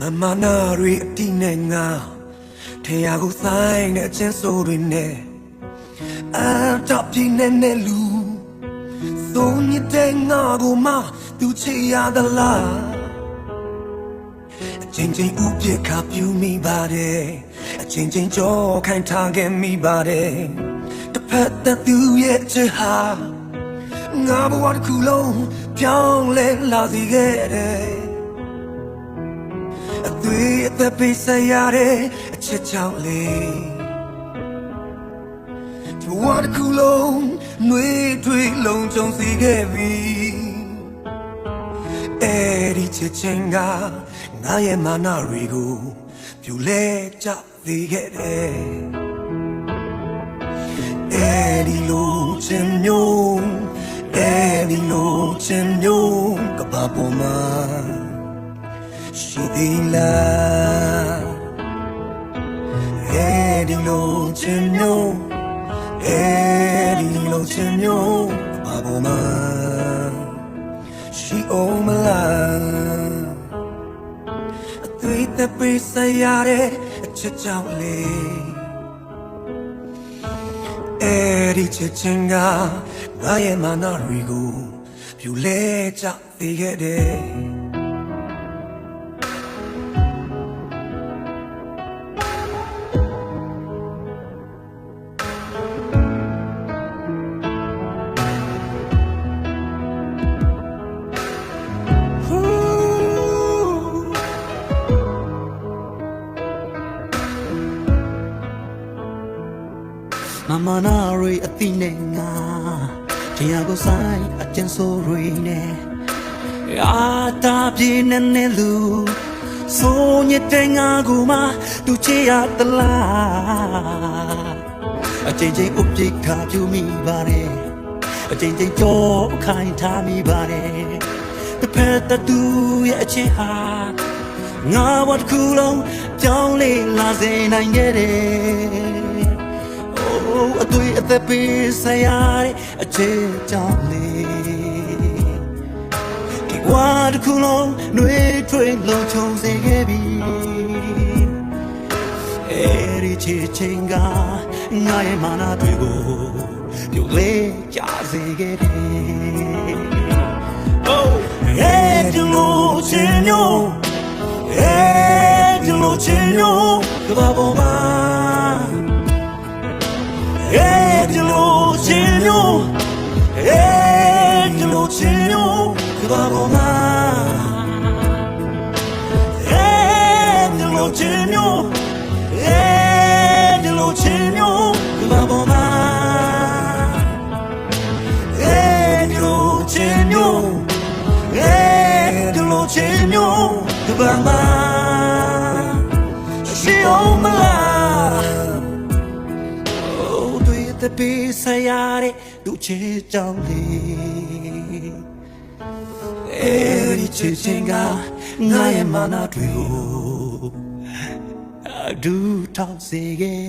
မမနာရီအတိနဲ့ငါထေရကိုဆိုင်တဲ့အချင်းဆိုတွေနဲ့အာတော့ပြင်းနေတဲ့လူသုံးညတဲ့ငါကိုမှသူချေရသလားအချင်းချင်းဥပြခါပြူမိပါတယ်အချင်းချင်းကြောခိုင်ထားခဲ့မိပါတယ်တစ်ဖက်သက်သူရဲ့ချစ်ဟာငါဘဝတစ်ခုလုံးပြောင်းလဲလာစေခဲ့တယ် အသွေးအသက်ပေးဆက်ရတဲ့အချက်ချောင်းလေးဒီဝါတစ်ခုလုံးနှွေးထွေးလုံးကြုံစီခဲ့ပြီအဲဒီချက်ချင်းကငါရဲ့မာနတွေကိုပြူလဲကြသေးခဲ့တယ်အဲဒီလိုချင်မျိုးအဲဒီလိုချင်မျိုးကဘာပေါ်မှာ ရှိသေးလားအဲဒီလိုချင်မျိုးအဲဒီလိုချင်မျိုးဘာပေါ်မှာရှိအောင်မလားအသွေးသက်ပေးစရတဲ့အချစ်ကြောင့်လေးအဲဒီချစ်ချင်းကငါရဲ့မာနတွေကိုပြူလဲကြသေးခဲ့တယ် မမနာရီအတိနဲ့ငါတရားကိုဆိုင်အကျဉ်းဆိုရီနဲ့အာတာပြေနေနေလူဆိုညတဲ့ငါကူမသူချေရတလားအချိန်ချင်းဥပိ္ပခာပြူမိပါတယ်အချိန်ချင်းကြောခိုင်ထားမိပါတယ်တစ်ဖက်တတူရဲ့အချင်းဟာငါဘတ်ခုလုံးကြောင်းလေးလာစေနိုင်ခဲ့တယ် အိုးအသွေးအသက်ပေးဆရာတဲ့အချေကြောင့်လေးဒီဝါတစ်ခုလုံးနှွေးထွေးလုံးချုံစေခဲ့ပြီအဲဒီချေချင်းကငါရဲ့မာနတွေကိုပြုတ်လေကြစေခဲ့တယ် Oh, hey, you know, Chinyo. Hey, you know, Chinyo. The Baba. The Baba. Hey, you know, Chinyo. Hey, you know, Chinyo. The Baba. Hey, you know, Chinyo. Hey, you know, Chinyo. The Baba. She on my life. အိုးတွေ့တဲ့ပေးဆရာတဲ့သူချေကြောင်းလေး အဲဒီချေချင်းကငါရဲ့မာနတွေကိုအဒူထောက်စေခဲ့